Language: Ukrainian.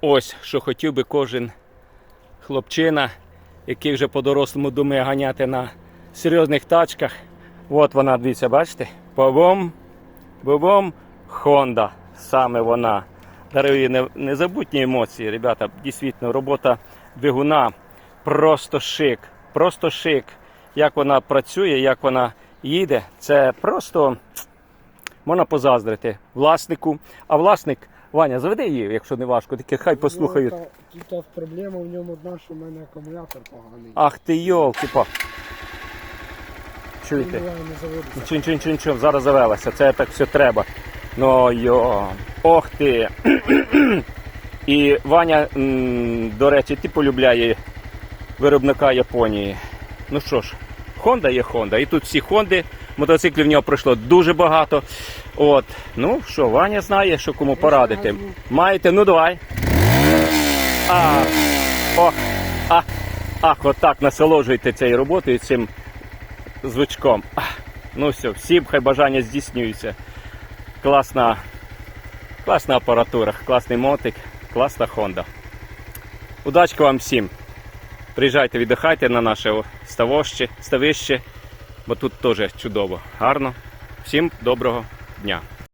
ось що хотів би кожен хлопчина, який вже по-дорослому думає ганяти на серйозних тачках. От вона, дивіться, бачите? Бобом, бобом, Honda. Саме вона. Дарує незабутні емоції, ребята. Дійсно, робота двигуна просто шик. Просто шик. Як вона працює, як вона їде, це просто можна позаздрити власнику. А власник, Ваня, заведи її, якщо не важко, тільки хай послухають. Ну, Тут проблема в ньому одна, що в мене акумулятор поганий. Ах ти йолки па Чуєте? Нічого, нічого, нічого, нічого, зараз завелася, це так все треба. Ну йо, ох ти. І Ваня, до речі, ти полюбляє виробника Японії. Ну що ж, Honda є Honda. І тут всі Хонди, мотоциклів в нього пройшло дуже багато. От, ну що, Ваня знає, що кому порадити. Маєте, ну давай. А, ох, а, ах, отак насолоджуйте цією роботою, цим звучком. Ах, Ну все, всім хай бажання здійснюються. Класна, класна апаратура, класний мотик, класна Honda. Удачки вам всім. Приїжджайте, віддихайте на наше ставище, ставище, бо тут теж чудово, гарно. Всім доброго дня.